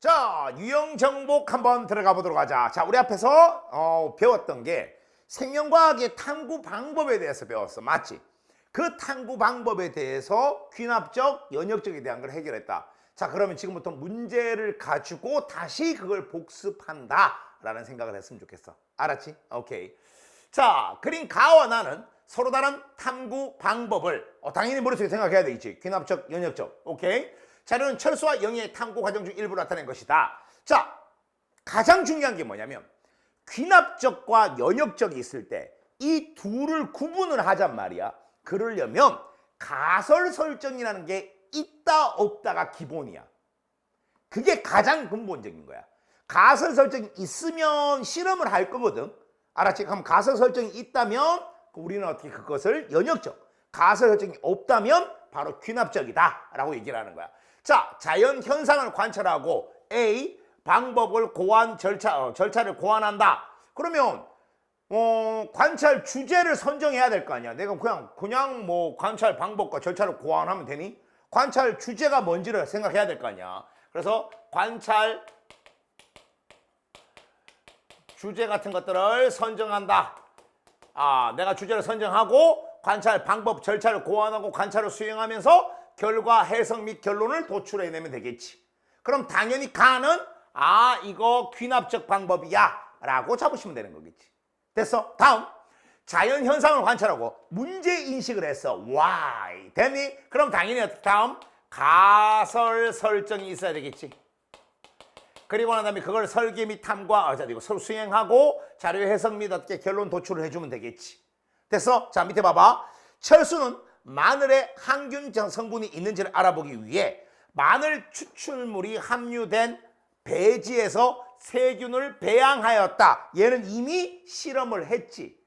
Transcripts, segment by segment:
자, 유형 정복 한번 들어가 보도록 하자. 자, 우리 앞에서 어, 배웠던 게 생명과학의 탐구 방법에 대해서 배웠어. 맞지? 그 탐구 방법에 대해서 귀납적, 연역적에 대한 걸 해결했다. 자, 그러면 지금부터 문제를 가지고 다시 그걸 복습한다. 라는 생각을 했으면 좋겠어. 알았지? 오케이. 자, 그린 가와 나는 서로 다른 탐구 방법을 어, 당연히 머릿속에 생각해야 되겠지. 귀납적, 연역적. 오케이? 자료는 철수와 영의 탐구 과정 중 일부를 나타낸 것이다. 자, 가장 중요한 게 뭐냐면 귀납적과 연역적이 있을 때 이 둘을 구분을 하잔 말이야. 그러려면 가설 설정이라는 게 있다 없다가 기본이야. 그게 가장 근본적인 거야. 가설 설정이 있으면 실험을 할 거거든. 알았지? 그럼 가설 설정이 있다면 우리는 어떻게 그것을 연역적, 가설 설정이 없다면 바로 귀납적이다 라고 얘기를 하는 거야. 자, 자연 현상을 관찰하고 A 방법을 고안 절차 어, 절차를 고안한다. 그러면 어, 관찰 주제를 선정해야 될 거 아니야. 내가 그냥 그냥 뭐 관찰 방법과 절차를 고안하면 되니? 관찰 주제가 뭔지를 생각해야 될 거 아니야. 그래서 관찰 주제 같은 것들을 선정한다. 아, 내가 주제를 선정하고 관찰 방법 절차를 고안하고 관찰을 수행하면서 결과 해석 및 결론을 도출해내면 되겠지. 그럼 당연히 가는 아 이거 귀납적 방법이야 라고 잡으시면 되는 거겠지. 됐어? 다음 자연 현상을 관찰하고 문제 인식을 했어. why 됐니? 그럼 당연히 다음 가설 설정이 있어야 되겠지. 그리고 난 다음에 그걸 설계 및 탐과 어, 자, 이거 서로 수행하고 자료 해석 및 어떻게 결론 도출을 해주면 되겠지. 됐어? 자 밑에 봐봐. 철수는 마늘에 항균 성분이 있는지를 알아보기 위해 마늘 추출물이 함유된 배지에서 세균을 배양하였다. 얘는 이미 실험을 했지.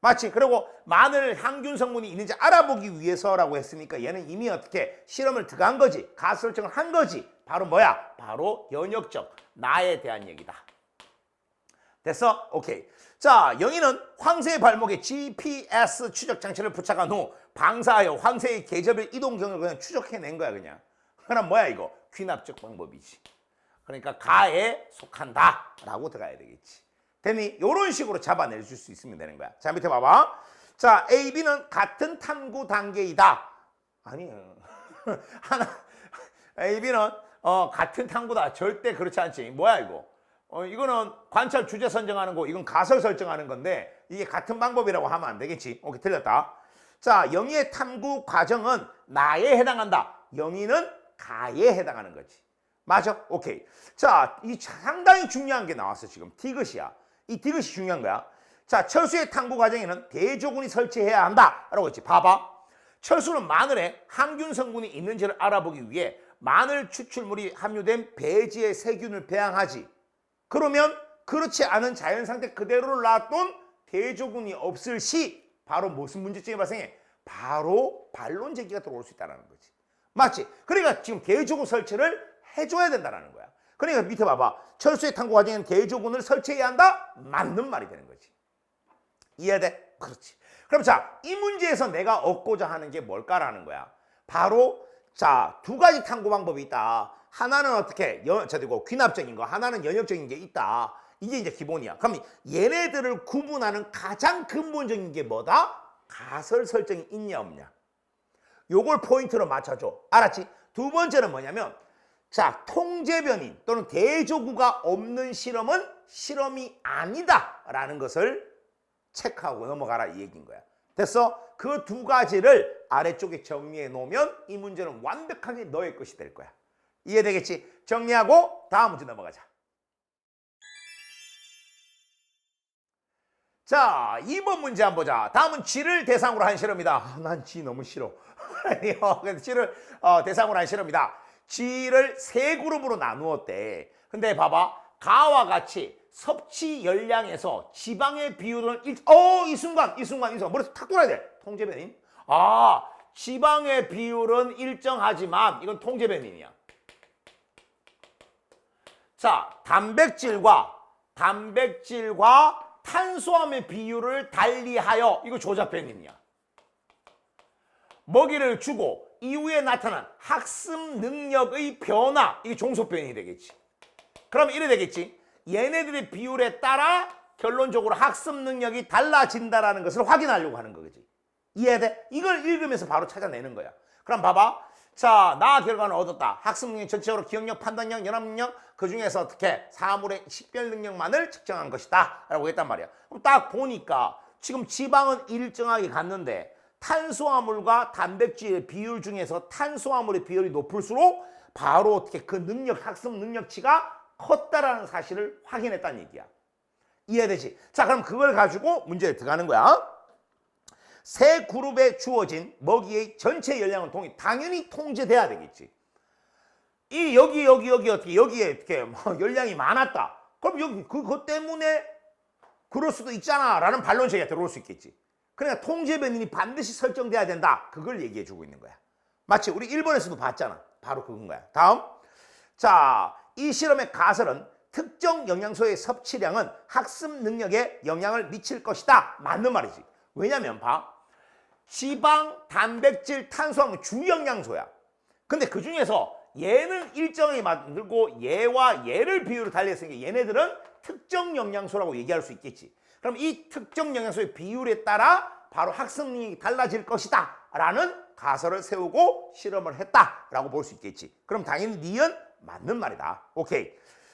마치 그리고 마늘 항균 성분이 있는지 알아보기 위해서라고 했으니까 얘는 이미 어떻게 실험을 들어간 거지. 가설정을 한 거지. 바로 뭐야? 바로 연역적 나에 대한 얘기다. 됐어? 오케이. 자, 영희는 황새의 발목에 GPS 추적 장치를 부착한 후 방사하여 황새의 계절별 이동 경로를 그냥 추적해낸 거야, 그냥. 그럼 뭐야, 이거? 귀납적 방법이지. 그러니까 가에 속한다 라고 들어가야 되겠지. 됐니? 이런 식으로 잡아낼 수 있으면 되는 거야. 자, 밑에 봐봐. 자, A, B는 같은 탐구 단계이다. 아니요. 하나, A, B는 어, 같은 탐구다. 절대 그렇지 않지. 뭐야, 이거? 어, 이거는 관찰 주제 선정하는 거, 이건 가설 설정하는 건데, 이게 같은 방법이라고 하면 안 되겠지. 오케이, 틀렸다. 자, 영희의 탐구 과정은 나에 해당한다. 영희는 가에 해당하는 거지. 맞아? 오케이. 자, 이 상당히 중요한 게 나왔어, 지금. 디귿이야. 이 디귿이 중요한 거야. 자, 철수의 탐구 과정에는 대조군이 설치해야 한다. 라고 했지. 봐봐. 철수는 마늘에 항균 성분이 있는지를 알아보기 위해 마늘 추출물이 함유된 배지의 세균을 배양하지. 그러면 그렇지 않은 자연 상태 그대로를 놔둔 대조군이 없을 시 바로 무슨 문제점이 발생해? 바로 반론 제기가 들어올 수 있다는 거지. 맞지? 그러니까 지금 대조군 설치를 해줘야 된다는 거야. 그러니까 밑에 봐봐. 철수의 탐구 과정에는 대조군을 설치해야 한다? 맞는 말이 되는 거지. 이해돼? 그렇지. 그럼 자, 이 문제에서 내가 얻고자 하는 게 뭘까라는 거야. 바로 자, 두 가지 탐구 방법이 있다. 하나는 어떻게 연, 저기고 귀납적인 거, 하나는 연역적인 게 있다. 이게 이제 기본이야. 그럼 얘네들을 구분하는 가장 근본적인 게 뭐다? 가설 설정이 있냐 없냐. 요걸 포인트로 맞춰줘. 알았지? 두 번째는 뭐냐면 자, 통제변인 또는 대조구가 없는 실험은 실험이 아니다 라는 것을 체크하고 넘어가라 이 얘기인 거야. 됐어? 그 두 가지를 아래쪽에 정리해 놓으면 이 문제는 완벽하게 너의 것이 될 거야. 이해되겠지? 정리하고 다음 문제 넘어가자. 자, 2번 문제 한번 보자. 다음은 G를 대상으로 한 실험이다. 아, 난 G 너무 싫어. 아니요. 그래서 G를 어, 대상으로 한 실험이다. G를 세 그룹으로 나누었대. 근데 봐봐. 가와 같이 섭취 열량에서 지방의 비율은 일, 어, 이 순간, 이 순간, 이 순간. 머리에서 탁 돌아야 돼. 통제변인. 아, 지방의 비율은 일정하지만 이건 통제변인이야. 자, 단백질과 단백질과 탄수화물의 비율을 달리하여 이거 조작변인이야. 먹이를 주고 이후에 나타난 학습 능력의 변화 이게 종속변이 되겠지. 그럼 이래 되겠지. 얘네들의 비율에 따라 결론적으로 학습 능력이 달라진다라는 것을 확인하려고 하는 거지. 이해돼? 이걸 읽으면서 바로 찾아내는 거야. 그럼 봐봐. 자, 나 결과는 얻었다. 학습 능력 전체적으로 기억력, 판단력, 연합 능력 그 중에서 어떻게 사물의 식별 능력만을 측정한 것이다. 라고 했단 말이야. 그럼 딱 보니까 지금 지방은 일정하게 갔는데 탄수화물과 단백질의 비율 중에서 탄수화물의 비율이 높을수록 바로 어떻게 그 능력, 학습 능력치가 컸다라는 사실을 확인했다는 얘기야. 이해되지? 자, 그럼 그걸 가지고 문제에 들어가는 거야. 세 그룹에 주어진 먹이의 전체 열량은 동일, 당연히 통제돼야 되겠지. 이 여기 여기 여기 어떻게 여기에 어떻게 뭐 열량이 많았다. 그럼 여기 그것 때문에 그럴 수도 있잖아라는 반론 제기가 들어올 수 있겠지. 그러니까 통제 변인이 반드시 설정돼야 된다. 그걸 얘기해 주고 있는 거야. 마치 우리 일본에서도 봤잖아. 바로 그건 거야. 다음. 자, 이 실험의 가설은 특정 영양소의 섭취량은 학습 능력에 영향을 미칠 것이다. 맞는 말이지. 왜냐면 봐. 지방, 단백질, 탄수화물 주 영양소야. 근데 그 중에서 얘는 일정하게 만들고 얘와 얘를 비율을 달리했으니까 얘네들은 특정 영양소라고 얘기할 수 있겠지. 그럼 이 특정 영양소의 비율에 따라 바로 학습 능력이 달라질 것이다. 라는 가설을 세우고 실험을 했다 라고 볼 수 있겠지. 그럼 당연히 니은 맞는 말이다. 오케이.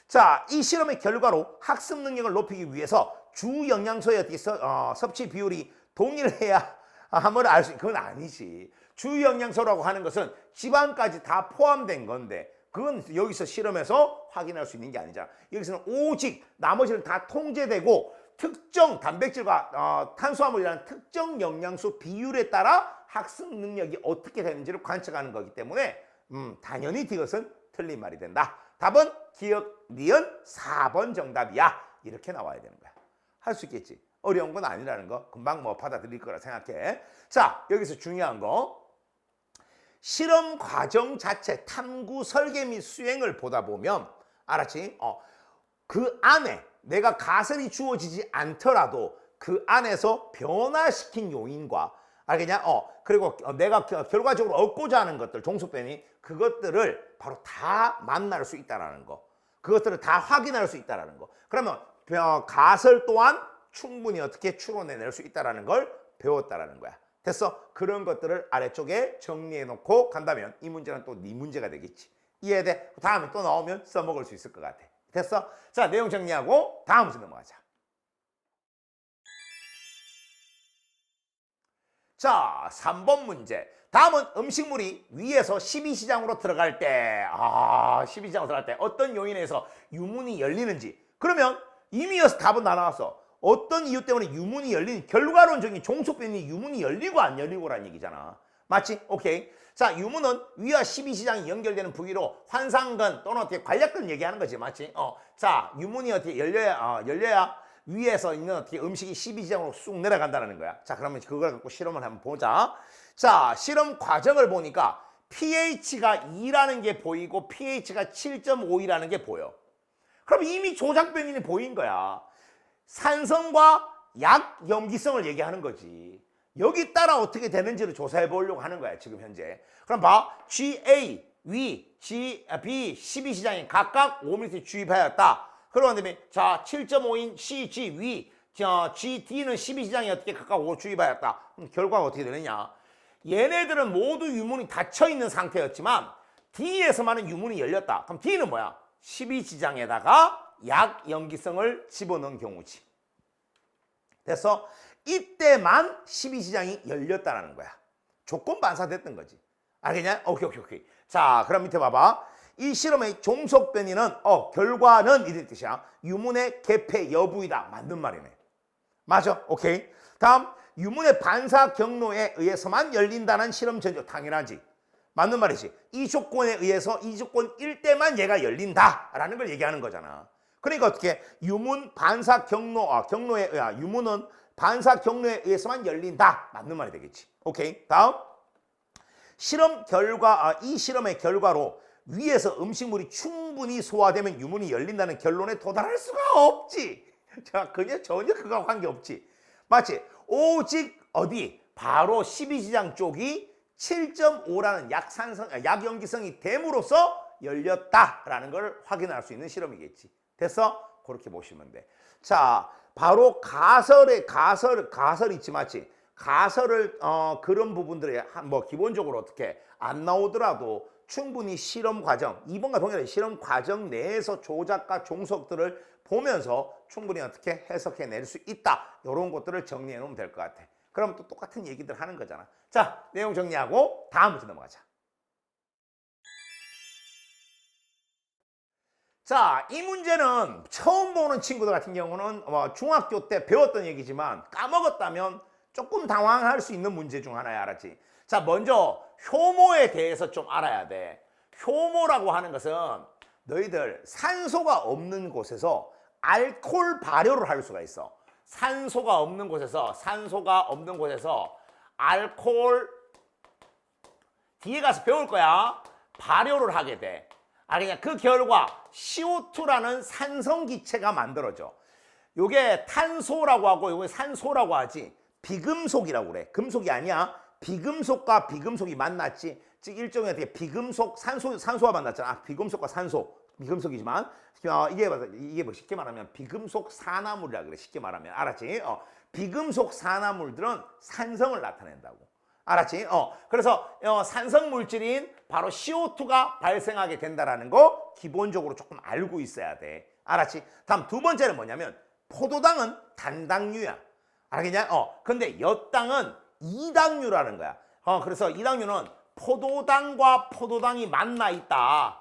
자, 이 실험의 결과로 학습 능력을 높이기 위해서 주 영양소의 어, 섭취 비율이 동일해야 함을 알 수, 그건 아니지. 주 영양소라고 하는 것은 지방까지 다 포함된 건데, 그건 여기서 실험해서 확인할 수 있는 게 아니잖아. 여기서는 오직 나머지는 다 통제되고 특정 단백질과 어, 탄수화물이라는 특정 영양소 비율에 따라 학습 능력이 어떻게 되는지를 관측하는 거기 때문에 음, 당연히 이것은 틀린 말이 된다. 답은 기억 니은 4번 정답이야. 이렇게 나와야 되는 거야. 할 수 있겠지. 어려운 건 아니라는 거 금방 뭐 받아들일 거라 생각해. 자, 여기서 중요한 거. 실험 과정 자체 탐구 설계 및 수행을 보다 보면 알았지? 어, 그 안에 내가 가설이 주어지지 않더라도 그 안에서 변화시킨 요인과 알겠냐? 어 그리고 어, 내가 겨- 결과적으로 얻고자 하는 것들 종속변이 그것들을 바로 다 만날 수 있다라는 거. 그것들을 다 확인할 수 있다라는 거. 그러면 어, 가설 또한 충분히 어떻게 추론해낼 수 있다라는 걸 배웠다라는 거야. 됐어? 그런 것들을 아래쪽에 정리해 놓고 간다면 이 문제는 또 네 문제가 되겠지. 이해돼? 다음에 또 나오면 써먹을 수 있을 것 같아. 됐어? 자, 내용 정리하고 다음 문제 넘어가자. 자, 3번 문제. 다음은 음식물이 위에서 12시장으로 들어갈 때, 아, 12시장으로 들어갈 때 어떤 요인에서 유문이 열리는지. 그러면 이미 여기서 답은 다 나왔어. 어떤 이유 때문에 유문이 열리는, 결과론적인 종속변이 유문이 열리고 안 열리고라는 얘기잖아. 맞지? 오케이. 자, 유문은 위와 12시장이 연결되는 부위로 환상근 또는 어떻게 관략근 얘기하는 거지. 맞지? 어. 자, 유문이 어떻게 열려야, 어, 열려야 위에서 있는 어떻게 음식이 12지장으로 쑥 내려간다는 거야. 자, 그러면 그걸 갖고 실험을 한번 보자. 자, 실험 과정을 보니까 pH가 2라는 게 보이고 pH가 7.5이라는 게 보여. 그럼 이미 조작 변인이 보인 거야. 산성과 약 염기성을 얘기하는 거지. 여기 따라 어떻게 되는지를 조사해 보려고 하는 거야, 지금 현재. 그럼 봐. GA, 위, G, 아, B, 12시장이 각각 5mm 주입하였다. 그러는 다음에 자, 7.5인 CG, 위, 저, GD는 12시장이 어떻게 각각 5 주입하였다. 그럼 결과가 어떻게 되느냐. 얘네들은 모두 유문이 닫혀 있는 상태였지만 D에서만은 유문이 열렸다. 그럼 D는 뭐야? 12지장에다가 약 염기성을 집어넣은 경우지. 됐어? 이때만 12시장이 열렸다라는 거야. 조건 반사됐던 거지. 알겠냐? 오케이, 오케이, 오케이. 자, 그럼 밑에 봐봐. 이 실험의 종속 변이는, 어, 결과는 이런 뜻이야. 유문의 개폐 여부이다. 맞는 말이네. 맞아. 오케이. 다음, 유문의 반사 경로에 의해서만 열린다는 실험 전조. 당연하지. 맞는 말이지. 이 조건에 의해서 이 조건 일 때만 얘가 열린다라는 걸 얘기하는 거잖아. 그러니까 어떻게 유문 반사 경로 아 경로에 의하 유문은 반사 경로에 의해서만 열린다. 맞는 말이 되겠지. 오케이. 다음. 실험 결과 아, 이 실험의 결과로 위에서 음식물이 충분히 소화되면 유문이 열린다는 결론에 도달할 수가 없지. 자, 그냥 전혀 그거 관계 없지. 맞지? 오직 어디? 바로 12지장 쪽이 7.5라는 약산성, 아, 약염기성이 됨으로써 열렸다라는 걸 확인할 수 있는 실험이겠지. 됐어? 그렇게 보시면 돼. 자, 바로 가설의 가설 가설 있지 맞지? 가설을 어, 그런 부분들이 한- 뭐 기본적으로 어떻게 안 나오더라도 충분히 실험 과정, 2번과 동일하게 실험 과정 내에서 조작과 종속들을 보면서 충분히 어떻게 해석해 낼 수 있다. 이런 것들을 정리해 놓으면 될 것 같아. 그럼 또 똑같은 얘기들 하는 거잖아. 자, 내용 정리하고 다음 문제 넘어가자. 자, 이 문제는 처음 보는 친구들 같은 경우는 뭐 중학교 때 배웠던 얘기지만 까먹었다면 조금 당황할 수 있는 문제 중 하나야, 알았지? 자, 먼저 효모에 대해서 좀 알아야 돼. 효모라고 하는 것은 너희들 산소가 없는 곳에서 알코올 발효를 할 수가 있어. 산소가 없는 곳에서 산소가 없는 곳에서 알코올 뒤에 가서 배울 거야. 발효를 하게 돼. 아 그냥 그 결과 CO2라는 산성 기체가 만들어져. 요게 탄소라고 하고 요게 산소라고 하지. 비금속이라고 그래. 금속이 아니야. 비금속과 비금속이 만났지. 즉 일종의 어떻게 비금속 산소 산소가 만났잖아. 아, 비금속과 산소. 비금속이지만 어, 이게 뭐- 이게 뭐 쉽게 말하면 비금속 산화물이라 그래. 쉽게 말하면 알았지? 어, 비금속 산화물들은 산성을 나타낸다고. 알았지? 어. 그래서 어, 산성 물질인 바로 CO2가 발생하게 된다라는 거 기본적으로 조금 알고 있어야 돼. 알았지? 다음 두 번째는 뭐냐면 포도당은 단당류야. 알겠냐? 어. 근데 엿당은 이당류라는 거야. 어, 그래서 이당류는 포도당과 포도당이 만나 있다.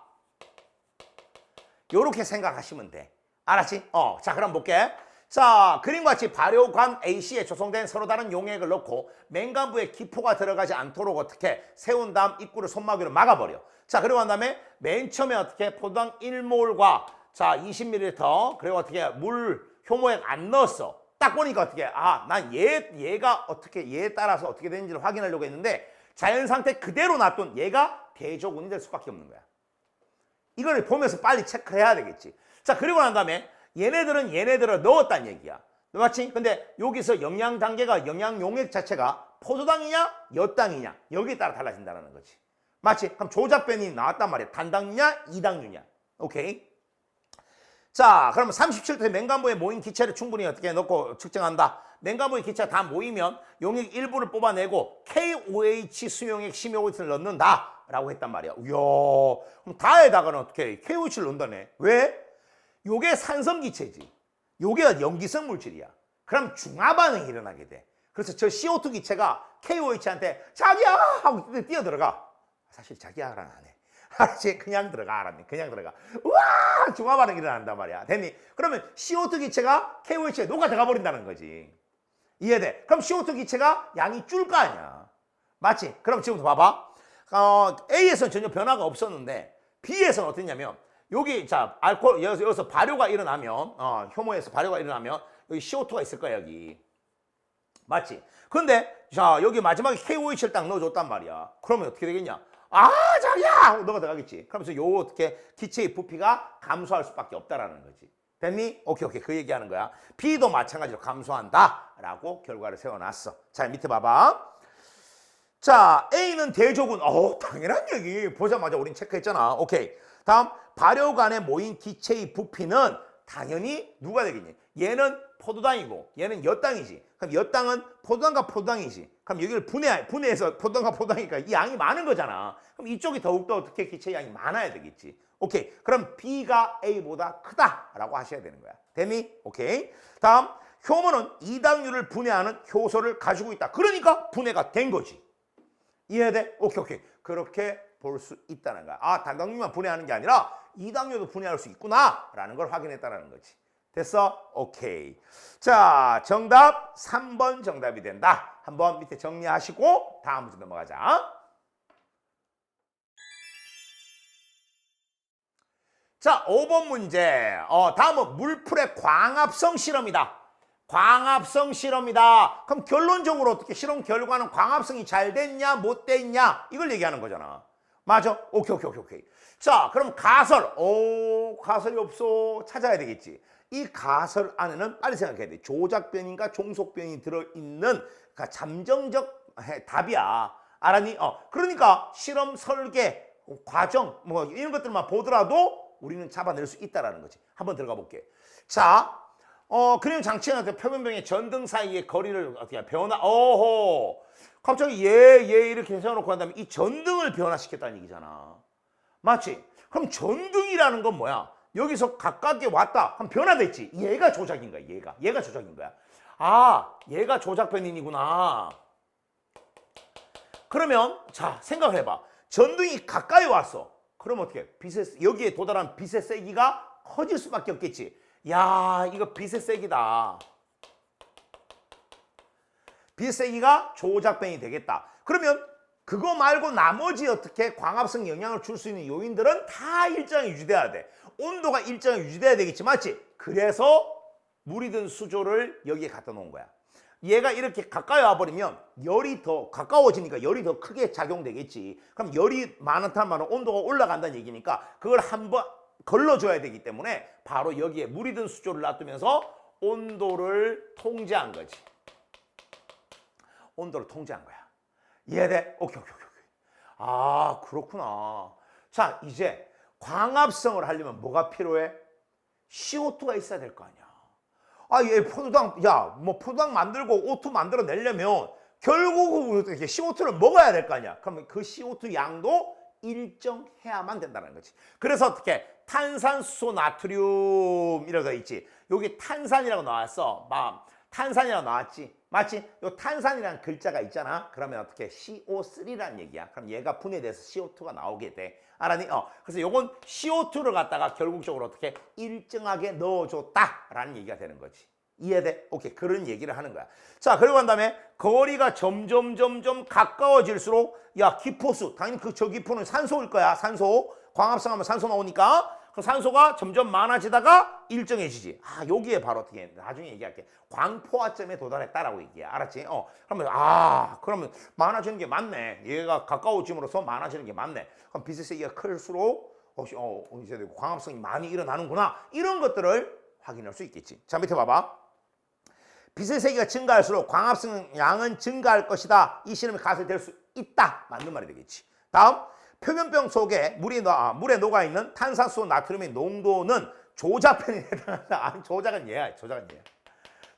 요렇게 생각하시면 돼. 알았지? 어, 자, 그럼 볼게. 자, 그림과 같이 발효관 A씨에 조성된 서로 다른 용액을 넣고 맹간부에 기포가 들어가지 않도록 어떻게 세운 다음 입구를 손마귀로 막아버려. 자, 그리고 난 다음에 맨 처음에 어떻게 포도당 1몰과 자, 20ml 그리고 어떻게 물 효모액 안 넣었어. 딱 보니까 어떻게 아, 난 얘, 얘가 어떻게 얘에 따라서 어떻게 되는지를 확인하려고 했는데 자연 상태 그대로 놔둔 얘가 대조군이 될 수밖에 없는 거야. 이걸 보면서 빨리 체크해야 되겠지. 자, 그리고 난 다음에 얘네들은 얘네들을 넣었단 얘기야. 맞지? 근데 여기서 영양 단계가 영양 용액 자체가 포도당이냐, 엿당이냐 여기에 따라 달라진다는 거지. 맞지? 그럼 조작변이 나왔단 말이야. 단당이냐, 이당류냐. 오케이? 자, 그러면 37회 맹간부에 모인 기체를 충분히 어떻게 넣고 측정한다. 맹간부의 기체가 다 모이면 용액 일부를 뽑아내고 KOH 수용액 10ml를 넣는다. 라고 했단 말이야. 이야, 그럼 다에다가는 어떻게 KOH를 넣는다네. 왜? 요게 산성 기체지. 요게 연기성 물질이야. 그럼 중화 반응이 일어나게 돼. 그래서 저 CO2 기체가 KOH한테 자기야 하고 뛰어 들어가. 사실 자기야랑 안 해. 알았지? 그냥 들어가 알았니? 그냥 들어가. 우와! 중화 반응이 일어난단 말이야. 됐니? 그러면 CO2 기체가 KOH에 녹아 들어가 버린다는 거지. 이해돼? 그럼 CO2 기체가 양이 줄 거 아니야. 맞지? 그럼 지금부터 봐봐. 어, A에서는 전혀 변화가 없었는데 B에서는 어땠냐면 여기 자 알코올 여기서, 여기서 발효가 일어나면 어, 효모에서 발효가 일어나면 여기 CO2가 있을 거야 여기 맞지? 근데 자 여기 마지막에 KOH를 딱 넣어줬단 말이야 그러면 어떻게 되겠냐 아 자기야 너가 들어가겠지 그러면서 요 어떻게 기체의 부피가 감소할 수밖에 없다라는 거지 됐니? 오케이 오케이 그 얘기하는 거야 B도 마찬가지로 감소한다 라고 결과를 세워놨어 자 밑에 봐봐 자, A는 대조군. 어, 당연한 얘기. 보자마자 우린 체크했잖아. 오케이. 다음, 발효관에 모인 기체의 부피는 당연히 누가 되겠니? 얘는 포도당이고 얘는 엿당이지. 그럼 엿당은 포도당과 포도당이지. 그럼 여기를 분해, 분해해서 포도당과 포도당이니까 이 양이 많은 거잖아. 그럼 이쪽이 더욱더 어떻게 기체 양이 많아야 되겠지. 오케이. 그럼 B가 A보다 크다라고 하셔야 되는 거야. 됐니? 오케이. 다음, 효모는 이당류를 분해하는 효소를 가지고 있다. 그러니까 분해가 된 거지. 이해돼? 오케이 오케이 그렇게 볼 수 있다는 거야. 아 단당류만 분해하는 게 아니라 이당류도 분해할 수 있구나 라는 걸 확인했다는 거지. 됐어? 오케이. 자 정답 3번 정답이 된다. 한번 밑에 정리하시고 다음 문제 넘어가자. 자 5번 문제. 어, 다음은 물풀의 광합성 실험이다. 광합성 실험이다. 그럼 결론적으로 어떻게 실험 결과는 광합성이 잘 됐냐 못 됐냐? 이걸 얘기하는 거잖아. 맞아? 오케이 오케이 오케이 오케이. 자 그럼 가설. 오 가설이 없어. 찾아야 되겠지. 이 가설 안에는 빨리 생각해야 돼. 조작변인가 종속변이 들어있는 그러니까 잠정적 해- 답이야. 알았니? 어. 그러니까 실험 설계 과정 뭐 이런 것들만 보더라도 우리는 잡아낼 수 있다라는 거지. 한번 들어가 볼게. 자, 어 그림 장치는 표면병의 전등 사이의 거리를 어떻게 변화? 어호. 갑자기 얘, 얘 이렇게 세워놓고 한 다음에 이 전등을 변화시켰다는 얘기잖아. 맞지? 그럼 전등이라는 건 뭐야? 여기서 가깝게 왔다. 그럼 변화됐지. 얘가 조작인 거야. 얘가. 얘가 조작인 거야. 아, 얘가 조작 변인이구나. 그러면 자 생각을 해봐. 전등이 가까이 왔어. 그럼 어떻게? 빛의 여기에 도달한 빛의 세기가 커질 수밖에 없겠지. 야, 이거 빛의 세기다. 빛의 세기가 조작변이 되겠다. 그러면 그거 말고 나머지 어떻게 광합성 영향을 줄 수 있는 요인들은 다 일정히 유지돼야 돼. 온도가 일정히 유지돼야 되겠지, 맞지? 그래서 물이 든 수조를 여기에 갖다 놓은 거야. 얘가 이렇게 가까이 와버리면 열이 더 가까워지니까 열이 더 크게 작용되겠지. 그럼 열이 많다는 말은 온도가 올라간다는 얘기니까 그걸 한번 걸러줘야 되기 때문에 바로 여기에 물이 든 수조를 놔두면서 온도를 통제한 거지. 온도를 통제한 거야. 이해돼? 오케이, 오케이, 오케이. 아, 그렇구나. 자, 이제 광합성을 하려면 뭐가 필요해? CO2가 있어야 될 거 아니야. 아, 얘 포도당, 야, 뭐 포도당 만들고 O2 만들어 내려면 결국은 어떻게 CO2를 먹어야 될 거 아니야. 그러면 그 CO2 양도 일정해야만 된다는 거지. 그래서 어떻게 탄산수소 나트륨 이라고 돼 있지. 여기 탄산이라고 나왔어. 막 탄산이라고 나왔지. 맞지? 요 탄산이라는 글자가 있잖아. 그러면 어떻게 CO3라는 얘기야. 그럼 얘가 분해돼서 CO2가 나오게 돼. 알았니? 어. 그래서 요건 CO2를 갖다가 결국적으로 어떻게 일정하게 넣어줬다라는 얘기가 되는 거지. 이해돼? 오케이. 그런 얘기를 하는 거야. 자, 그리고 한 다음에 거리가 점점 점점 가까워질수록 야, 기포수. 당연히 그 저 기포는 산소일 거야. 산소. 광합성하면 산소 나오니까 그 산소가 점점 많아지다가 일정해지지. 아, 여기에 바로 어떻게 나중에 얘기할게. 광포화점에 도달했다라고 얘기해. 알았지? 어. 그러면 아, 그러면 많아지는 게 맞네. 얘가 가까워짐으로써 많아지는 게 맞네. 그럼 빛의 세기가 클수록 어, 어, 이제 광합성이 많이 일어나는구나. 이런 것들을 확인할 수 있겠지. 자, 밑에 봐봐. 빛의 세기가 증가할수록 광합성 양은 증가할 것이다. 이 실험이 가설될 수 있다. 맞는 말이 되겠지. 다음 표면병 속에 물이 녹- 아, 물에 녹아 있는 탄산수 나트륨의 농도는 조작 변이에 해당한다. 아니 조작은 얘야. 조작은 얘야.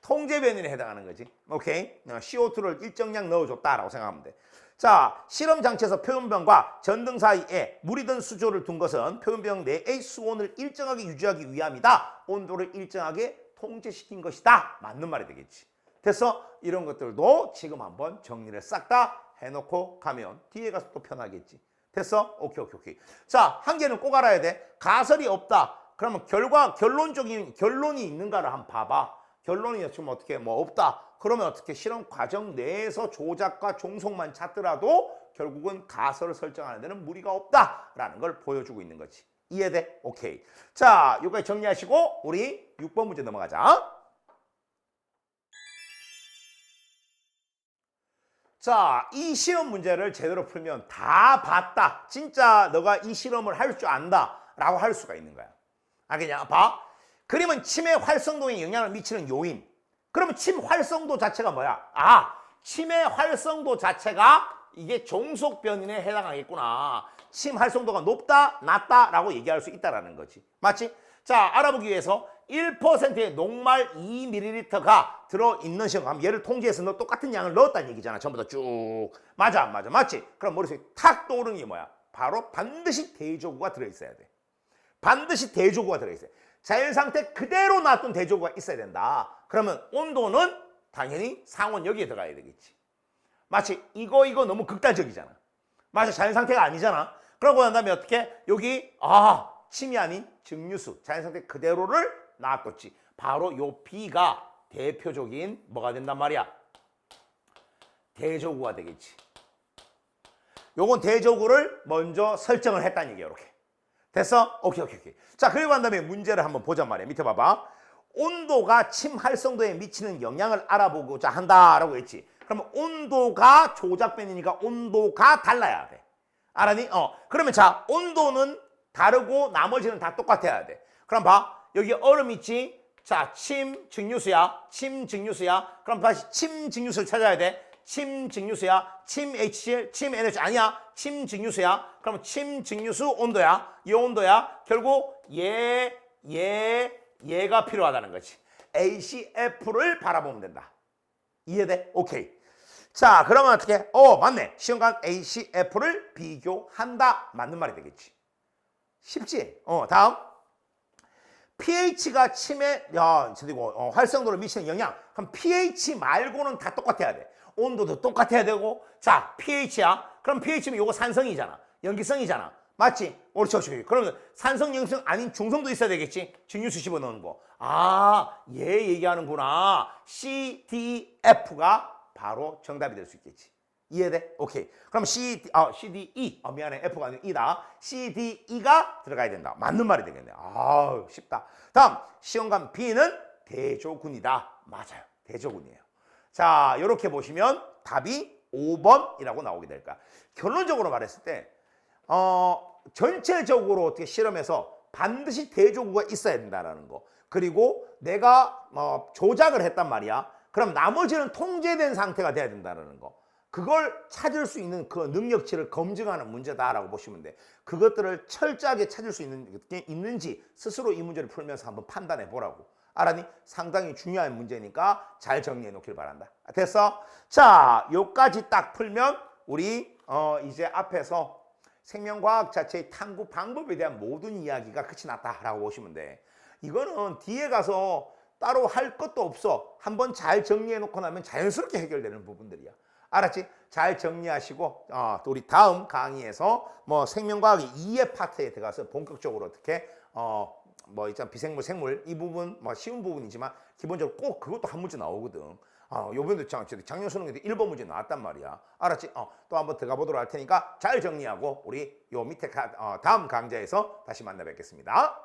통제 변이에 해당하는 거지. 오케이. 어, CO2를 일정량 넣어줬다라고 생각하면 돼. 자, 실험 장치에서 표면병과 전등 사이에 물이 든 수조를 둔 것은 표면병 내의 수온을 일정하게 유지하기 위함이다. 온도를 일정하게 통제시킨 것이다. 맞는 말이 되겠지. 됐어? 이런 것들도 지금 한번 정리를 싹 다 해놓고 가면 뒤에 가서 또 편하겠지. 됐어? 오케이, 오케이, 오케이. 자, 한 개는 꼭 알아야 돼. 가설이 없다. 그러면 결과, 결론적인, 결론이 있는가를 한번 봐봐. 결론이 지금 어떻게, 뭐 없다. 그러면 어떻게 실험 과정 내에서 조작과 종속만 찾더라도 결국은 가설을 설정하는 데는 무리가 없다라는 걸 보여주고 있는 거지. 이해돼? 오케이. 자, 여기까지 정리하시고 우리 6번 문제 넘어가자. 자, 이 시험 문제를 제대로 풀면 다 봤다. 진짜 너가 이 실험을 할 줄 안다. 라고 할 수가 있는 거야. 알겠냐? 봐. 그림은 침의 활성도에 영향을 미치는 요인. 그러면 침 활성도 자체가 뭐야? 아, 침의 활성도 자체가 이게 종속 변인에 해당하겠구나. 침 활성도가 높다, 낮다라고 얘기할 수 있다라는 거지. 맞지? 자, 알아보기 위해서 1%의 녹말 2ml가 들어있는 시험 하면 얘를 통계해서 너 똑같은 양을 넣었다는 얘기잖아. 전부 다 쭉. 맞아, 안 맞아? 맞지? 그럼 머릿속에 탁 떠오르는 게 뭐야? 바로 반드시 대조구가 들어있어야 돼. 반드시 대조구가 들어있어요. 자연 상태 그대로 놔둔 대조구가 있어야 된다. 그러면 온도는 당연히 상온 여기에 들어가야 되겠지. 마치 이거 이거 너무 극단적이잖아. 마치 자연 상태가 아니잖아. 그러고 난 다음에 어떻게 여기 아 침이 아닌 증류수 자연 상태 그대로를 놔뒀지. 바로 요 B가 대표적인 뭐가 된단 말이야. 대조구가 되겠지. 요건 대조구를 먼저 설정을 했다는 얘기야 이렇게. 됐어? 오케이, 오케이, 오케이. 자, 그리고 난 다음에 문제를 한번 보자 말이야. 밑에 봐봐. 온도가 침 활성도에 미치는 영향을 알아보고자 한다라고 했지. 그러면 온도가 조작변이니까 온도가 달라야 돼. 알았니? 어. 그러면 자, 온도는 다르고 나머지는 다 똑같아야 돼. 그럼 봐. 여기 얼음 있지? 자, 침 증류수야. 침 증류수야. 그럼 다시 침 증류수를 찾아야 돼. 침직류수야. 침 HCl, 침 NH 아니야. 침직류수야. 그러면 침직류수 온도야. 이 온도야. 결국 얘, 얘, 얘가 필요하다는 거지. ACF를 바라보면 된다. 이해돼? 오케이. 자, 그러면 어떻게? 어, 맞네. 시험관 ACF를 비교한다. 맞는 말이 되겠지. 쉽지? 어, 다음. pH가 침에 야, 저리고 어, 활성도를 미치는 영향. 그럼 pH 말고는 다 똑같아야 돼. 온도도 똑같아야 되고. 자, pH야. 그럼 pH면 요거 산성이잖아. 연기성이잖아. 맞지? 옳지, 옳지. 그러면 산성, 연기성 아닌 중성도 있어야 되겠지? 증류수 씹어 넣은 거. 아, 얘 얘기하는구나. CDF가 바로 정답이 될 수 있겠지. 이해돼? 오케이. 그럼 C, 아, CDE. 아, 미안해. F가 아니고 E다. CDE가 들어가야 된다. 맞는 말이 되겠네. 아우, 쉽다. 다음, 시험관 B는 대조군이다. 맞아요. 대조군이에요. 자, 이렇게 보시면 답이 5번이라고 나오게 될까. 결론적으로 말했을 때, 어, 전체적으로 어떻게 실험에서 반드시 대조구가 있어야 된다라는 거. 그리고 내가 어, 조작을 했단 말이야. 그럼 나머지는 통제된 상태가 돼야 된다는 거. 그걸 찾을 수 있는 그 능력치를 검증하는 문제다라고 보시면 돼. 그것들을 철저하게 찾을 수 있는 게 있는지 스스로 이 문제를 풀면서 한번 판단해 보라고. 알았니? 상당히 중요한 문제니까 잘 정리해 놓길 바란다. 됐어? 자, 요까지 딱 풀면 우리 어 이제 앞에서 생명과학 자체의 탐구 방법에 대한 모든 이야기가 끝이 났다라고 보시면 돼. 이거는 뒤에 가서 따로 할 것도 없어. 한번 잘 정리해 놓고 나면 자연스럽게 해결되는 부분들이야. 알았지? 잘 정리하시고 어, 또 우리 다음 강의에서 뭐 생명과학의 2의 파트에 들어가서 본격적으로 어떻게 어, 뭐 있잖아 비생물 생물 이 부분 뭐 쉬운 부분이지만 기본적으로 꼭 그것도 한 문제 나오거든. 어, 요번에도 작- 저 작년 수능에도 1번 문제 나왔단 말이야. 알았지? 어, 또 한번 들어가 보도록 할 테니까 잘 정리하고 우리 요 밑에 가, 어, 다음 강좌에서 다시 만나 뵙겠습니다.